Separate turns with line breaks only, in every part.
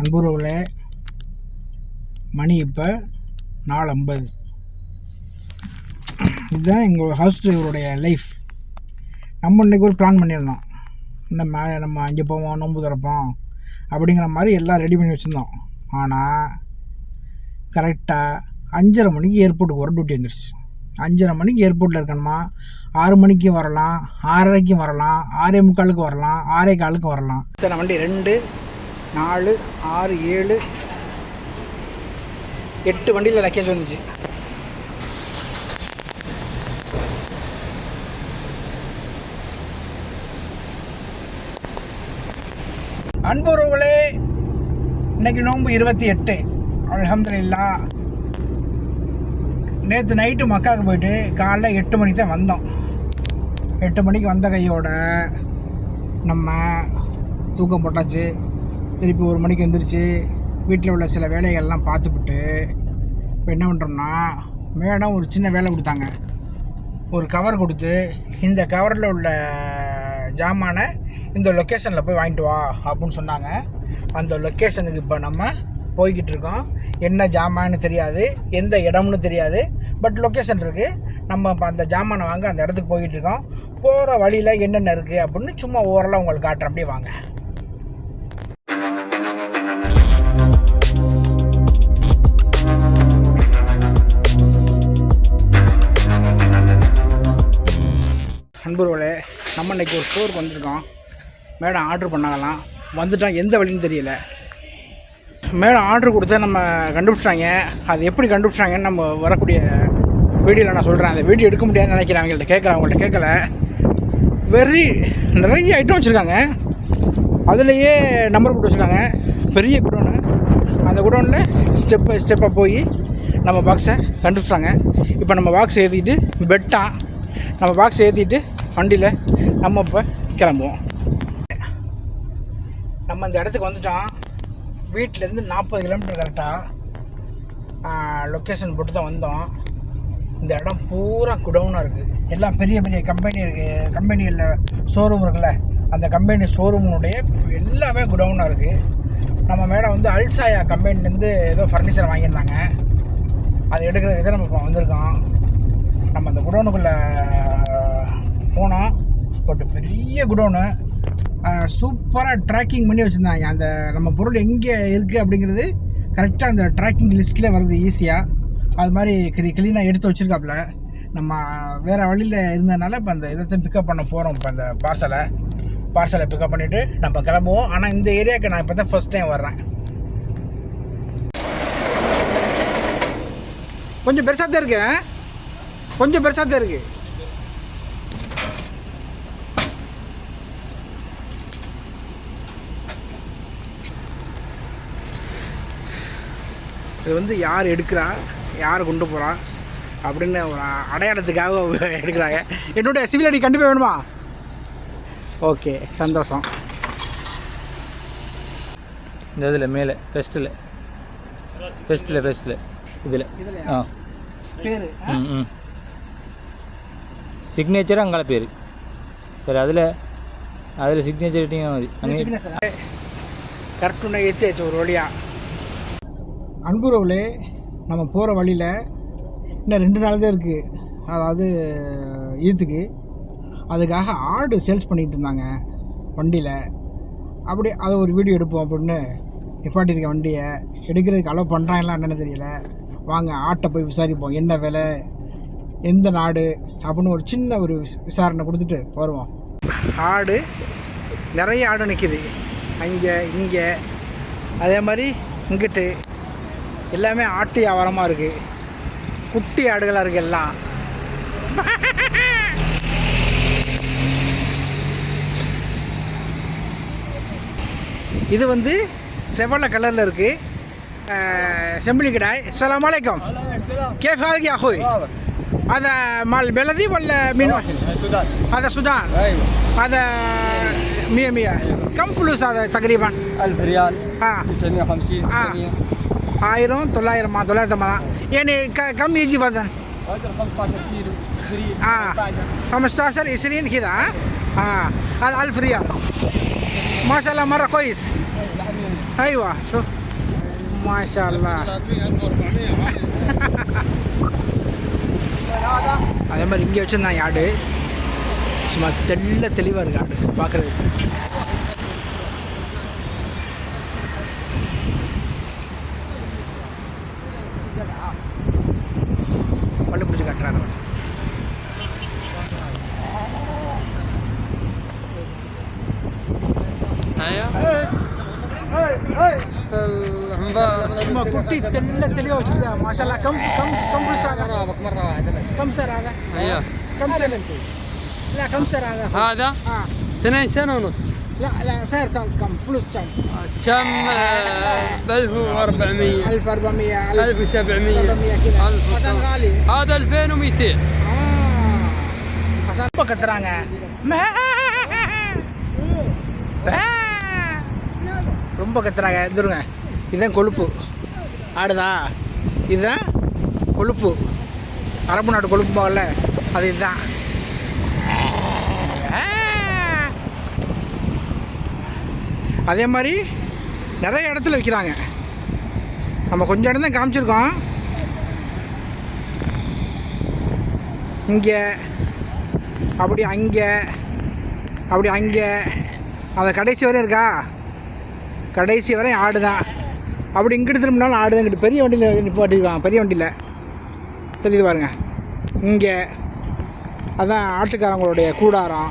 அன்புறவுகளே மணி இப்போ நாலு ஐம்பது இதுதான் எங்கள் ஹவுஸ் டிரைவருடைய லைஃப் நம்ம இன்றைக்கி ஒரு பிளான் பண்ணியிருந்தோம் இன்னும் மேலே நம்ம அங்கே போவோம் நோன்பு திறப்போம் அப்படிங்கிற மாதிரி எல்லாம் ரெடி பண்ணி வச்சுருந்தோம். ஆனால் கரெக்டாக அஞ்சரை மணிக்கு ஏர்போர்ட்டுக்கு வர டியூட்டி வந்துருச்சு. அஞ்சரை மணிக்கு ஏர்போர்ட்டில் இருக்கணுமா? ஆறு மணிக்கு வரலாம் ஆறரைக்கும் வரலாம் ஆறே முக்காலுக்கு வரலாம் ஆறே காலுக்கு வரலாம். இத்தனை வண்டி ரெண்டு நாலு ஆறு ஏழு. எட்டு வண்டியில் லக்கேஜ் வந்துச்சு. அன்புறவுகளே இன்னைக்கு நோன்பு இருபத்தி எட்டு. அலமதுல்லா நேற்று நைட்டு மக்காவுக்கு போயிட்டு காலைல எட்டு மணிக்கு தான் வந்தோம். எட்டு மணிக்கு வந்த கையோட நம்ம தூக்கம் போட்டாச்சு. திருப்பி ஒரு மணிக்கு எந்திரிச்சு வீட்டில் உள்ள சில வேலைகள்லாம் பார்த்துப்புட்டு இப்போ என்ன பண்ணுறோம்னா மேடம் ஒரு சின்ன வேலை கொடுத்தாங்க. ஒரு கவர் கொடுத்து இந்த கவரில் உள்ள ஜாமானை இந்த லொக்கேஷனில் போய் வாங்கிட்டு வா அப்படின்னு சொன்னாங்க. அந்த லொக்கேஷனுக்கு இப்போ நம்ம போய்கிட்டு இருக்கோம். என்ன ஜாமான்னு தெரியாது எந்த இடம்னு தெரியாது பட் லொக்கேஷன் இருக்குது நம்ம இப்போ அந்த ஜாமானை வாங்க அந்த இடத்துக்கு போய்கிட்டு இருக்கோம். போகிற வழியில் என்னென்ன இருக்குது அப்படின்னு சும்மா ஓரளவு உங்களுக்கு காட்டுறேன். அப்படியே வாங்க. நண்பர்களே நம்ம இன்றைக்கி ஒரு ஸ்டோருக்கு வந்திருக்கோம். மேடம் ஆர்டர் பண்ணாங்களாம். வந்துட்டோம் எந்த வழின்னு தெரியல. மேடம் ஆர்டர் கொடுத்தா நம்ம கண்டுபிடிச்சாங்க அது எப்படி கண்டுபிடிச்சாங்கன்னு நம்ம வரக்கூடிய வீடியோவில் நான் சொல்கிறேன் அந்த வீடியோ எடுக்க முடியாதுன்னு நினைக்கிறேன். அவங்கள்ட்ட கேட்குறேன். அவங்கள்ட்ட கேட்கல. வெரி நிறைய ஐட்டம் வச்சுருக்காங்க. அதுலேயே நம்பர் போட்டு வச்சுருக்காங்க. பெரிய குடோனு அந்த குடோனில் ஸ்டெப் பை ஸ்டெப்பாக போய் நம்ம பாக்ஸை கண்டுபிடிச்சாங்க இப்போ நம்ம பாக்ஸ் ஏற்றிட்டு பெட்டான் நம்ம பாக்ஸ் ஏற்றிட்டு வண்டியில் நம்ம இப்போ கிளம்புவோம். நம்ம இந்த இடத்துக்கு வந்துட்டோம். வீட்டிலேருந்து நாற்பது கிலோமீட்டர் கரெக்டாக லொக்கேஷன் போட்டு தான் வந்தோம். இந்த இடம் பூரா குடவுனாக இருக்குது எல்லாம் பெரிய பெரிய கம்பெனி இருக்குது கம்பெனிகளில் ஷோரூம் இருக்குல்ல அந்த கம்பெனி ஷோரூமுடைய எல்லாமே குடவுனாக இருக்குது நம்ம மேடம் வந்து அல்சாயா கம்பெனிலேருந்து ஏதோ ஃபர்னிச்சர் வாங்கியிருந்தாங்க. அதை எடுக்கிறதுக்கு தான் நம்ம இப்போ வந்திருக்கோம். நம்ம அந்த குடோனுக்குள்ளே போனோம். பட் பெரிய குடோனு சூப்பராக ட்ராக்கிங் பண்ணி வச்சுருந்தாங்க. அந்த நம்ம பொருள் எங்கே இருக்குது அப்படிங்கிறது கரெக்டாக அந்த ட்ராக்கிங் லிஸ்ட்டில் வருது ஈஸியாக அது மாதிரி கிளீ க்ளீனாக எடுத்து வச்சுருக்காப்புல நம்ம வேறு வழியில் இருந்ததுனால இப்போ அந்த இதை பிக்கப் பண்ண போகிறோம் இப்போ அந்த பார்சலை பார்சலை பிக்கப் பண்ணிவிட்டு நம்ம கிளம்புவோம். ஆனால் இந்த ஏரியாவுக்கு நான் இப்போ தான் ஃபஸ்ட் டைம் வர்றேன். கொஞ்சம் பெருசாக தான் இருக்கேன் கொஞ்சம் பெருசாக தான் இருக்குது இது வந்து யார் எடுக்கிறா? யார் கொண்டு போகிறா அப்படின்னு ஒரு அடையாளத்துக்காக எடுக்கிறாங்க. என்னுடைய சிவில் ஐடி கண்டிப்பாக வேணுமா? ஓகே சந்தோஷம்.
இந்த இதில் மேலே ஃபெஸ்ட்டில் ஃபெஸ்ட்டில் ஃபெஸ்ட்டில் இதில்.
இதில்
ஆ.
பேர்
ம் ம். சிக்னேச்சர் அங்கே பேர். சரி அதில் அதில் சிக்னேச்சர் இட்டிங்க மதி அங்கே.
கரெக்டுன்னு ஏற்றியாச்சு ஒரு வழியாக அன்புறவுலே நம்ம போகிற வழியில் இன்னும் ரெண்டு நாள் தான் இருக்குது அதாவது ஈத்துக்கு. அதுக்காக ஆடு சேல்ஸ் பண்ணிகிட்டு இருந்தாங்க வண்டியில். அப்படி அதை ஒரு வீடியோ எடுப்போம் அப்படின்னு நிப்பாட்டியிருக்க வண்டியை. எடுக்கிறதுக்கு அலோவ் பண்ணுறாங்களா என்னென்னு தெரியல. வாங்க ஆட்டை போய் விசாரிப்போம். என்ன விலை? எந்த நாடு? அப்படின்னு ஒரு சின்ன ஒரு விஸ்- விசாரணை கொடுத்துட்டு வருவோம். ஆடு நிறைய ஆடு நிற்கிது அங்கே இங்கே. அதே மாதிரி இங்கிட்டு எல்லாமே ஆட்டு வியாபாரமாக இருக்குது குட்டி ஆடுகளாக இருக்குது எல்லாம் இது வந்து செவல கலரில் இருக்குது செம்பிளி கிடாய் அஸ்ஸலாமு அலைக்கும் كيف حالك يا اخوي؟ هذا مال بلدي ولا من
السودان
هذا السودان
ايوه
هذا 100 100 كم فلوس هذا تقريبا؟
1000 ريال
ها
950
آه.
900
ஆயிரம் தொள்ளாயிரமா தொள்ளாயிரத்தி ஐம்பதா يعني ك- كم يجي وزن؟
وزن 15 كيلو 20
آه
18
15 20 كذا ها؟ اه هذا 1000 ريال ما شاء الله مره كويس
لحم
ايوه شوف ما شاء الله அதே மாதிரி இங்கே வச்சுருந்தாங்க ஆடு சும்மா தெள்ள தெளிவாக இருக்கு ஆடு பார்க்குறதுக்கு சும்மா குட்டி தெள்ள தெளிவாக வச்சுருக்காங்க மாஷால்லா கம் கம் கம் فلوس هذا
مرة واحدة
كم سعر هذا؟
ايوه
كم سنة انت؟ لا كم سعر هذا؟
هذا
اه
اثنين سنة ونص
لا لا سعر كم كم فلوس كم؟
كم ب 1400
1400
1700
1700 كذا حسن غالي
هذا 2200
اه حسن ரொம்ப கத்துறாங்க மே. மே. ரொம்ப கத்துறாங்க இதுருங்க இதுதான் கொழுப்பு ஆடுதா? இதுதான் கொழுப்பு. அரபு நாட்டு கொழுப்பு போகல அது இதுதான். அதே மாதிரி நிறைய இடத்துல விற்கிறாங்க நம்ம கொஞ்சம் இடம் தான் காமிச்சிருக்கோம். இங்கே அப்படி அங்கே அப்படி அங்கே. அந்த கடைசி வரையும் இருக்கா? கடைசி வரையும் ஆடு தான் அப்படி இங்கிட்டு திரும்பினாலும் ஆடு தான் இங்கிட்டு. பெரிய வண்டியில் நிப்பாட்டிருக்காங்க பெரிய வண்டியில். தெரியுது பாருங்கள் இங்கே அதான் ஆட்டுக்காரங்களுடைய கூடாரம்.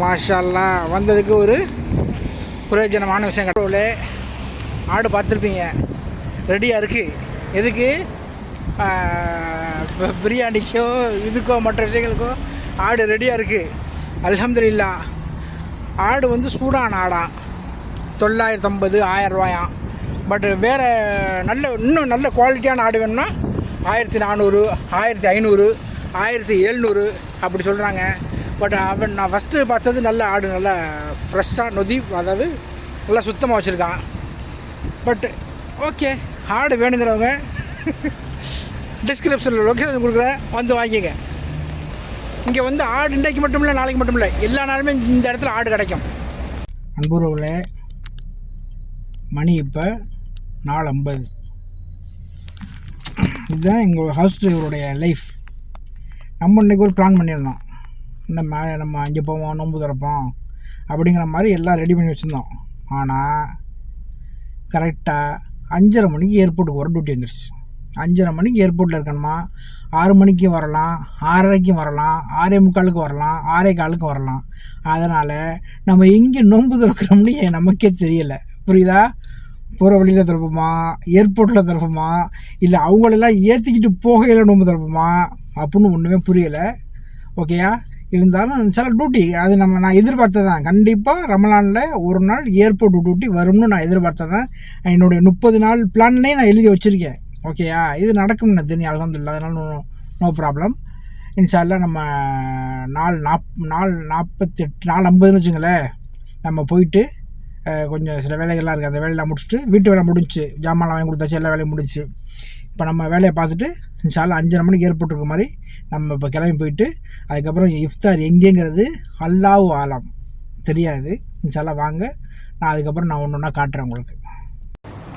மாஷால்லாம் வந்ததுக்கு ஒரு பிரயோஜனமான விஷயம் கடவுளே ஆடு பார்த்துருப்பீங்க. ரெடியாக இருக்குது எதுக்கு? பிரியாணிக்கோ இதுக்கோ மற்ற விஷயங்களுக்கோ ஆடு ரெடியாக இருக்குது அலமதுல்லா ஆடு வந்து சூடான ஆடான் தொள்ளாயிரத்தி ஐம்பது ஆயிரம் ரூபாயாம் பட் வேறு நல்ல இன்னும் நல்ல குவாலிட்டியான ஆடு வேணும்னா ஆயிரத்தி நானூறு ஆயிரத்தி ஐநூறு ஆயிரத்தி எழுநூறு அப்படி சொல்கிறாங்க பட் அவன் நான் ஃபஸ்ட்டு பார்த்தது நல்ல ஆடு நல்லா ஃப்ரெஷ்ஷாக நொதி அதாவது நல்லா சுத்தமாக வச்சுருக்கான். பட் ஓகே ஆடு வேணுங்கிறவங்க டிஸ்கிரிப்ஷனில் லொக்கேஷன் கொடுக்குறேன் வந்து வாங்கிங்க இங்கே வந்து ஆடு இன்றைக்கு மட்டும் இல்லை நாளைக்கு மட்டும் இல்லை. எல்லா நாளுமே இந்த இடத்துல ஆடு கிடைக்கும். அன்புறவில் மணி இப்போ நாலு ஐம்பது இதுதான் எங்கள் ஹவுஸ் டிரைவருடைய லைஃப் நம்ம இன்றைக்கி ஒரு பிளான் பண்ணியிருந்தோம். நம்ம நம்ம அங்கே போவோம் நோன்பு திறப்போம் அப்படிங்கிற மாதிரி எல்லாம் ரெடி பண்ணி வச்சுருந்தோம். ஆனால் கரெக்டாக அஞ்சரை மணிக்கு ஏர்போர்ட்டுக்கு வர டியூட்டி வந்துருச்சு. அஞ்சரை மணிக்கு ஏர்போர்ட்டில் இருக்கணுமா? ஆறு மணிக்கு வரலாம் ஆறரைக்கும் வரலாம் ஆறே முக்காலுக்கு வரலாம் ஆறே காலுக்கு வரலாம். அதனால் நம்ம எங்கே நோன்பு திறக்கிறோம்னு நமக்கே தெரியலை. புரியுதா? போகிற வழியில் திறப்போமா ஏர்போர்ட்டில் திறப்போமா இல்லை அவங்களெல்லாம் ஏற்றிக்கிட்டு போகையில் நோன்பு திறப்போமா அப்படின்னு ஒன்றுமே புரியலை. ஓகேயா இருந்தாலும் சில டியூட்டி அது நம்ம நான் எதிர்பார்த்தது தான் கண்டிப்பாக ரமலானில் ஒரு நாள் ஏர்போர்ட் டியூட்டி வரும்னு நான் எதிர்பார்த்ததான் என்னுடைய முப்பது நாள் பிளான்லேயே நான் எழுதி வச்சுருக்கேன். ஓகேயா இது நடக்கும்னு எனக்கு தெரியும். அலமதுல்ல அதனால நோ நோ ப்ராப்ளம் இன்ஷால்லா நம்ம நாள் நாப் நாள் நாற்பத்தெட்டு நாள் ஐம்பதுன்னு வச்சுங்களேன் நம்ம போயிட்டு கொஞ்சம் சில வேலைகள்லாம் இருக்குது அந்த வேலையெல்லாம் முடிச்சுட்டு வீட்டு வேலை முடிஞ்சு ஜாமான்லாம் வாங்கி கொடுத்தாச்சு எல்லா வேலையும் முடிஞ்சு. இப்போ நம்ம வேலையை பார்த்துட்டு சாலை அஞ்சரை மணிக்கு ஏர்போர்ட் இருக்க மாதிரி நம்ம இப்போ கிளம்பி போயிட்டு அதுக்கப்புறம் இஃப்தார் எங்கேங்கிறது? அல்லாஹ் ஆலம். தெரியாது. சாலை வாங்க. நான் அதுக்கப்புறம் நான் ஒன்று ஒன்றா காட்டுறேன் உங்களுக்கு.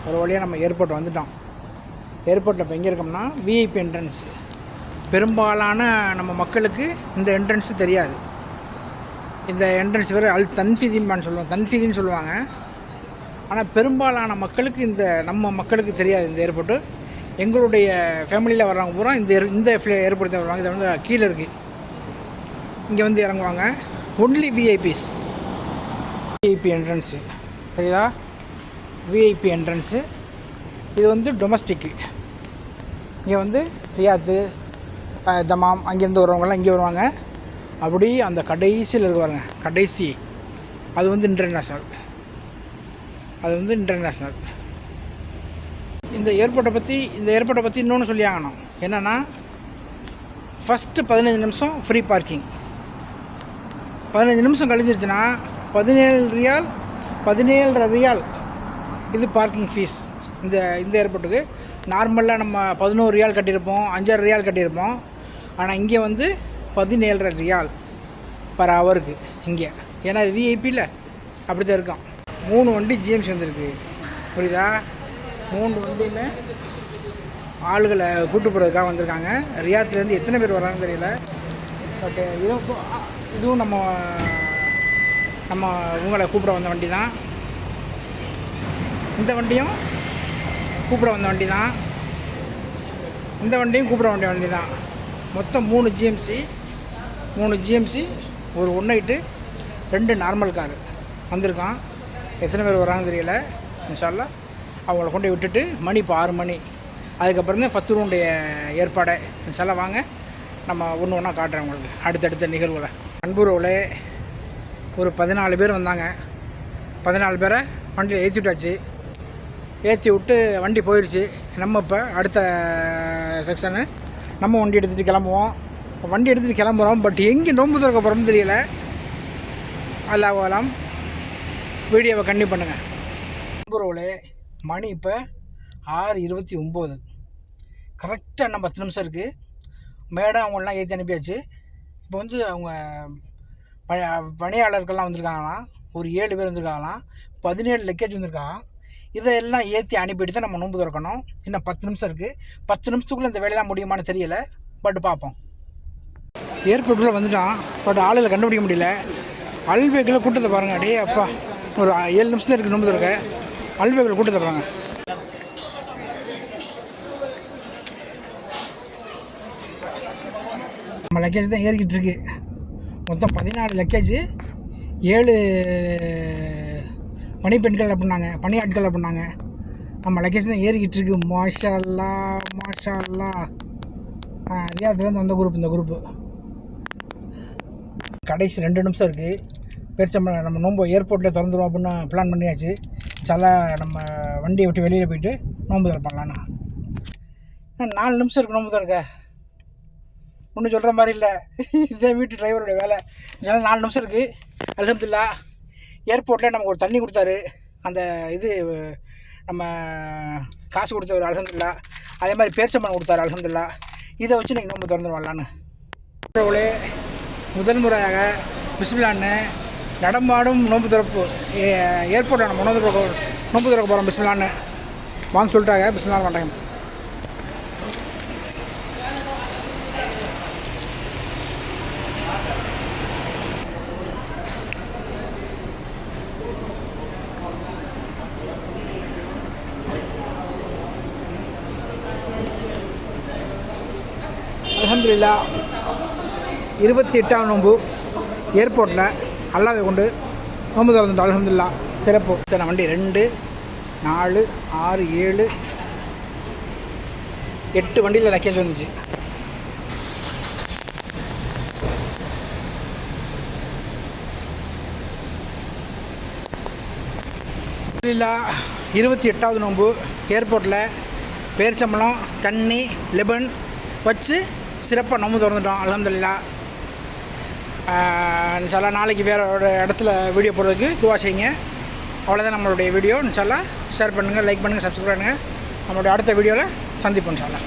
ஒரு வழியாக நம்ம ஏர்போர்ட் வந்துட்டோம். ஏர்போர்ட்டில் இப்போ எங்கே இருக்கோம்னா விஐபி என்ட்ரன்ஸு பெரும்பாலான நம்ம மக்களுக்கு இந்த என்ட்ரன்ஸு தெரியாது. இந்த என்ட்ரன்ஸ் வேறு அல் தன்ஃபிதிம்பான்னு சொல்லுவோம். தன்ஃபிதின்னு சொல்லுவாங்க. ஆனால் பெரும்பாலான மக்களுக்கு இந்த நம்ம மக்களுக்கு தெரியாது இந்த ஏர்போர்ட்டு எங்களுடைய ஃபேமிலியில் வர்றவங்க பூரா இந்த இந்த ஏர்போர்ட் தான் வருவாங்க. இது வந்து கீழே இருக்குது இங்கே வந்து இறங்குவாங்க. ஒன்லி விஐபிஸ் விஐபி என்ட்ரன்ஸு சரிதா விஐபி என்ட்ரன்ஸு இது வந்து டொமஸ்டிக்கு இங்கே வந்து ரியாத்து தமாம் அங்கேருந்து வரவங்கலாம் இங்கே வருவாங்க. அப்படி அந்த கடைசியில் இருக்குவாங்க கடைசி. அது வந்து இன்டர்நேஷ்னல் அது வந்து இன்டர்நேஷ்னல் இந்த ஏர்போர்ட்டை பற்றி இந்த ஏர்போர்ட்டை பற்றி இன்னொன்று சொல்லி ஆகணும். என்னென்னா ஃபஸ்ட்டு பதினஞ்சு நிமிஷம் ஃப்ரீ பார்க்கிங் பதினஞ்சு நிமிஷம் கழிஞ்சிருச்சுன்னா பதினேழு ரியால் பதினேழரை ரியால் இது பார்க்கிங் ஃபீஸ் இந்த இந்த ஏர்போர்ட்டுக்கு. நார்மலாக நம்ம பதினோரு ரியால் கட்டியிருப்போம் அஞ்சாறு ரியால் கட்டியிருப்போம். ஆனால் இங்கே வந்து பதினேழரை ரியால் பர் ஹவருக்கு இங்கே. ஏன்னா இது விஐபியில் அப்படி தான் இருக்கான் மூணு வண்டி ஜிஎம்சி வந்திருக்கு. புரியுதா? மூணு வண்டியுமே ஆளுகளை கூட்டு போகிறதுக்காக வந்திருக்காங்க ரியாத்துலேருந்து எத்தனை பேர் வராங்கன்னு தெரியல. பட்டு இதுவும் இப்போ- இதுவும் நம்ம நம்ம உங்களை கூப்பிட வந்த வண்டி தான் இந்த வண்டியும் கூப்பிட வந்த வண்டி தான் இந்த வண்டியும் கூப்பிட வண்டிய வண்டி தான் மொத்தம் மூணு ஜிஎம்சி மூணு ஜிஎம்சி ஒரு ஒன் நைட்டு ரெண்டு நார்மல் காரு வந்திருக்கான். எத்தனை பேர் வராங்கன்னு தெரியல. இன்ஷால்லா அவங்கள கொண்டு போய் விட்டுட்டு மணி இப்போ ஆறு மணி. அதுக்கப்புறம் தான் ஃபத்துருடைய ஏற்பாடை. இன்ஷால்லா வாங்க நம்ம ஒன்று ஒன்றா காட்டுறேன் உங்களுக்கு. அடுத்தடுத்த நிகழ்வில் அன்புறவில் ஒரு பதினாலு பேர் வந்தாங்க. பதினாலு பேரை வண்டியில் ஏற்றி விட்டாச்சு ஏற்றி விட்டு வண்டி போயிடுச்சு நம்ம இப்போ அடுத்த செக்ஷனு நம்ம வண்டி எடுத்துகிட்டு கிளம்புவோம். வண்டி எடுத்துகிட்டு கிளம்புறோம். பட் எங்கே நோன்பு திறக்க போகிறோம்னு தெரியல. அல்லாஹலாம் வீடியோவை கண்டி பண்ணுங்கள் நண்பர்களே மணி இப்போ ஆறு இருபத்தி ஒம்பது கரெக்டாக இன்னும் பத்து நிமிஷம் இருக்குது மேடம் அவங்களெலாம் ஏற்றி அனுப்பியாச்சு. இப்போ வந்து அவங்க ப பணியாளர்கள்லாம் வந்திருக்காங்களாம். ஒரு ஏழு பேர் வந்திருக்காங்களாம். பதினேழு லக்கேஜ் வந்திருக்காங்க இதையெல்லாம் ஏற்றி அனுப்பிட்டு தான் நம்ம நோன்பு திறக்கணும். இன்னும் பத்து நிமிஷம் இருக்குது பத்து நிமிஷத்துக்குள்ளே இந்த வேலையெல்லாம் முடியுமான்னு தெரியல. பட் பார்ப்போம். ஏர்போர்ட்டில் வந்துட்டான். பட் ஆளுகளை கண்டுபிடிக்க முடியல. அல்பேக்கில் கூட்டத்தை பாருங்கள் அடே அப்பா. ஒரு ஏழு நிமிஷம் இருக்குது நோன்பு திறக்க. அல்பேக்கில் கூட்டத்தை பாருங்கள் நம்ம லக்கேஜ் தான் ஏறிக்கிட்டு இருக்கு. மொத்தம் பதினாலு லக்கேஜ் ஏழு பணிப்பெண்கள் அப்படின்னாங்க. பணியாட்கள் அப்படின்னாங்க. நம்ம லக்கேஜ் தான் ஏறிக்கிட்டு இருக்கு. மாஷா அல்லா மாஷா அல்லா ரியாத்துலேருந்து வந்த குரூப் இந்த குரூப்பு கடைசி ரெண்டு நிமிஷம் இருக்குது பெருச்சம்பளம் நம்ம நோம்பு ஏர்போர்ட்டில் திறந்துடும் அப்படின்னு பிளான் பண்ணியாச்சு. சில நம்ம வண்டியை விட்டு வெளியில் போயிட்டு நோம்பு திறப்படலாண்ணா நாலு நிமிஷம் இருக்கு நோம்பு திறக்க. ஒன்றும் சொல்கிற மாதிரி இல்லை. இதே வீட்டு டிரைவருடைய வேலை. இதெல்லாம் நாலு நிமிஷம் இருக்குது அலமதுல்லா ஏர்போர்ட்டில் நமக்கு ஒரு தண்ணி கொடுத்தாரு. அந்த இது நம்ம காசு கொடுத்தவர் அலமதுல்லா அதே மாதிரி பேர்ச்சம்பளம் கொடுத்தாரு அலமதுல்லா இதை வச்சு நீங்கள் நோம்பு திறந்துருவாங்களான்னு முதன்முறையாக முதல் முறையாக பிஸ்மிலான்னு நடமாடும் நோன்பு திறப்பு ஏர்போர்ட்டான ஏர்போர்ட்டில் நம்ம நோன்பு திறக்க நோன்பு திறக்க போகிறோம் பிஸ்மிலான்னு வாங்க சொல்லிட்டாங்க பிஸ்மிலா பண்ணுறேன் அல்ஹம்துலில்லா இருபத்தி எட்டாம் நோம்பு ஏர்போர்ட்டில் அல்லாவை கொண்டு நோம்பு திறந்துட்டோம் அல்ஹம்துலில்லா சிறப்பு. இத்தனை வண்டி ரெண்டு நாலு ஆறு ஏழு எட்டு வண்டியில் லக்கேஜ் வந்துச்சு. இருபத்தி எட்டாவது நோம்பு ஏர்போர்ட்டில் பேரிச்சம்பழம் தண்ணி லெபன் வச்சு சிறப்பாக நோம்பு திறந்துட்டோம் அலமதுல்லா இன்ஷால்லா நாளைக்கு வேறு ஒரு இடத்துல வீடியோ போடுறதுக்கு துவா செய்யுங்க. அவ்வளோதான் நம்மளுடைய வீடியோ இன்ஷால்லா ஷேர் பண்ணுங்கள் லைக் பண்ணுங்கள் சப்ஸ்கிரைப் பண்ணுங்கள் நம்மளுடைய அடுத்த வீடியோவில் சந்திப்போம் இன்ஷால்லா.